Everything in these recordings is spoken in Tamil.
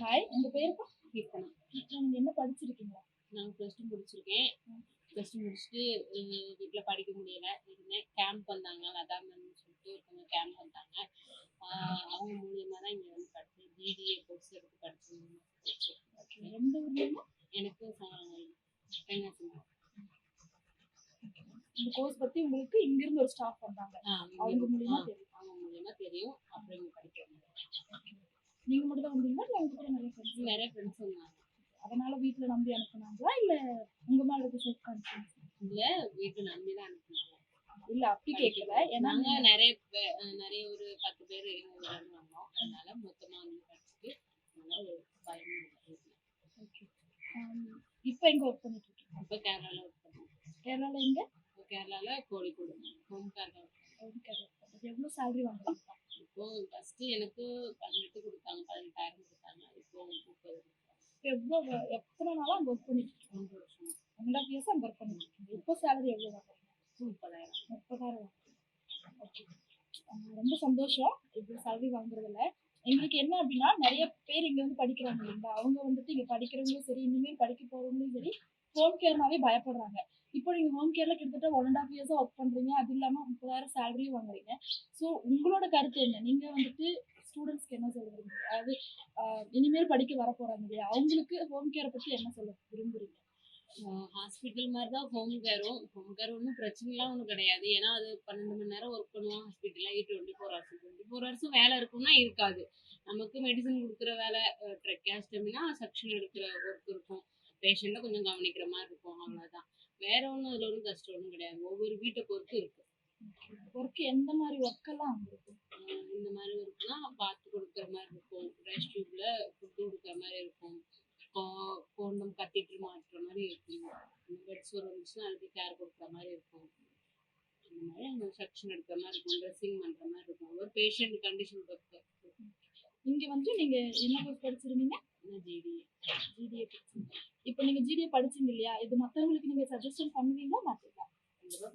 ஹாய் உங்க பேருப்பா கீர்த்தனா நீங்க என்ன படிச்சிருக்கீங்களா நான் ப்ளஸ் டூ முடிச்சிருக்கேன். ப்ளஸ் டூ முடிச்சுட்டு வீட்டில் படிக்க முடியல. இருந்தேன். கேம்ப் வந்தாங்க. லதா மேம்னு சொல்லிட்டு ஒருத்தவங்க கேம்ப் வந்தாங்க. அவங்க மூலியமாக தான் இங்கே வந்து படித்தேன் பிடிஏ கோர்ஸ் எடுத்து படித்தேன் எந்த ஊர்ல எனக்கு தென்காசி இந்த கோர்ஸ் பத்தி உங்களுக்கு இங்க இருந்து ஒரு ஸ்டாஃப் வந்தாங்க. அவங்க மூலியமா தெரியும். அவங்க மூலியமாக தெரியும். அப்புறம் படிக்க வந்தேன் நீங்க மட்டும் தான் வந்தீங்களா? இல்ல உங்க கூட நிறைய ஃப்ரெண்ட்ஸ் நிறைய ஃப்ரெண்ட்ஸ் வந்தாங்க அதனால வீட்ல நம்பி அனுப்புனாங்களா? இல்ல உங்க மேல இருக்க செல்ஃப் கான்ஃபிடன்ஸ் இல்லை வீட்டு நம்பி தான் அனுப்பினாங்க. இல்ல அப்படி கேட்கல ஏன்னா நிறைய நிறைய ஒரு பத்து பேர் வந்தோம் அதனால மொத்தமா வந்து படிச்சுட்டு அதனால ஒரு பயம் இப்போ எங்க ஒர்க் பண்ணிட்டு இருக்கீங்க இப்ப கேரளால ஒர்க் பண்ணோம் கேரளால எங்க? கேரளால கோழிக்கோடு ஹோம் கேரளா எவ்வளவு எவ்வளவு salary வாங்குறீங்க? இப்போ ஃபர்ஸ்ட் எனக்கு எவ்வளோ எத்தனை நாளாக அங்கே ஒர்க் பண்ணிட்டு ரெண்டு வருஷம். ஒன் ஹாஃப் ஆஃப் இயர்ஸ் அங்கே ஒர்க் பண்ணிட்டு இப்போ சேலரி எவ்வளோ வாங்குறீங்க முப்பதாயிரம். முப்பதாயிரம் ஓகே ரொம்ப சந்தோஷம். இப்படி சேலரி வாங்குறதுல. எங்களுக்கு என்ன அப்படின்னா நிறைய பேர் இங்கே வந்து படிக்கிறாங்க இல்லைங்களா? அவங்க வந்துட்டு இங்கே படிக்கிறவங்களும் சரி இனிமேல் படிக்க போகிறவங்களும் சரி ஹோம் கேர்னாவே பயப்படுறாங்க. இப்போ நீங்கள் ஹோம் கேரில் கிட்டத்தட்ட ஒன் அண்ட் ஆஃப் இயர்ஸாக ஒர்க் பண்ணுறீங்க அது இல்லாமல் முப்பதாயிரம் சேலரியும் வாங்குறீங்க. ஸோ உங்களோட கருத்து என்ன? நீங்கள் வந்துட்டு ஸ்டூடெண்ட்ஸ்க்கு என்ன சொல்ல விரும்புறீங்க அதாவது இனிமேல் படிக்க வர போறாங்க இல்லையா? அவங்களுக்கு ஹோம் கேரை பத்தி என்ன சொல்ல விரும்புறீங்க? ஹாஸ்பிட்டல் மாதிரி தான் ஹோம் கேரும் ஹோம் கேர் ஒன்றும் பிரச்சனைலாம் ஒன்றும் கிடையாது. ஏன்னா அது பன்னெண்டு மணி நேரம் ஒர்க் பண்ணுவோம் ஹாஸ்பிட்டலில் eight twenty four hours twenty four ஹவர்ஸும் வேலை இருக்கும்னா இருக்காது. நமக்கு மெடிசன் கொடுக்குற வேலை ட்ரெக்காஸ்டமினா செக்ஷன் எடுக்கிற ஒர்க் இருக்கும். பேஷண்ட்டை கொஞ்சம் கவனிக்கிற மாதிரி இருக்கும். அவ்வளோதான் வேற ஒன்றும் அதில் ஒன்றும் கஷ்டம் ஒன்றும் கிடையாது. ஒவ்வொரு வீட்டை பொறுத்து இருக்கும் ஒர்க் எந்த மாதிரி ஒர்க் எல்லாம் அங்க இருக்கும் இந்த மாதிரி ஒர்க்னா பார்த்து கொடுக்குற மாதிரி இருக்கும். ரெஸ்ட் டியூப்ல ஃபுட்டு கொடுக்குற மாதிரி இருக்கும். கோண்டம் கத்திட்டு மாட்டுற மாதிரி இருக்கும். பெட்ஸ் ஒரு வந்துச்சுன்னா அதுக்கு கேர் கொடுக்குற மாதிரி இருக்கும். அந்த மாதிரி அந்த செக்ஷன் எடுக்கிற மாதிரி இருக்கும். ட்ரெஸ்ஸிங் பண்ணுற மாதிரி இருக்கும். ஒரு பேஷண்ட் கண்டிஷன் பொறுத்து. இங்க வந்து நீங்க என்ன கோர்ஸ் படிச்சிருந்தீங்க? ஜிடி ஜிடிஏ படிச்சீங்க இப்போ நீங்க ஜிடிஏ படிச்சீங்க இல்லையா? இது மத்தவங்களுக்கு நீங்க சஜஷன் பண்ணுவீங்களா மாட்டீங்களா கண்டிப்பாக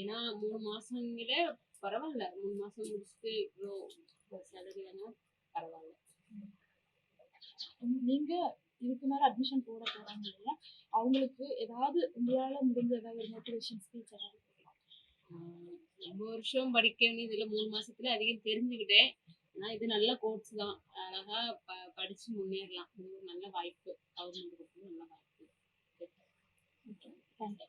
ஏன்னா மூணு மாசங்கள பரவாயில்ல. மூணு மாசம் முடிச்சுட்டு இவ்வளோ சேலரி வேணா பரவாயில்ல. நீங்க இதுக்கு மேல அட்மிஷன் போட போறாங்க இல்லையா? அவங்களுக்கு ஏதாவது உங்களால முடிஞ்ச ஏதாவது ஒரு மோட்டிவேஷன் ஸ்பீச் ஏதாவது ரொம்ப வருஷம் படிக்க வேண்டியது இல்லை மூணு மாசத்துல அதிகம் தெரிஞ்சுக்கிட்டேன். ஆனா இது நல்ல கோர்ஸ் தான். அழகா ப படிச்சு முன்னேறலாம். இது ஒரு நல்ல வாய்ப்பு. கவர்மெண்ட் கொடுத்து நல்ல வாய்ப்பு. தேங்க்யூ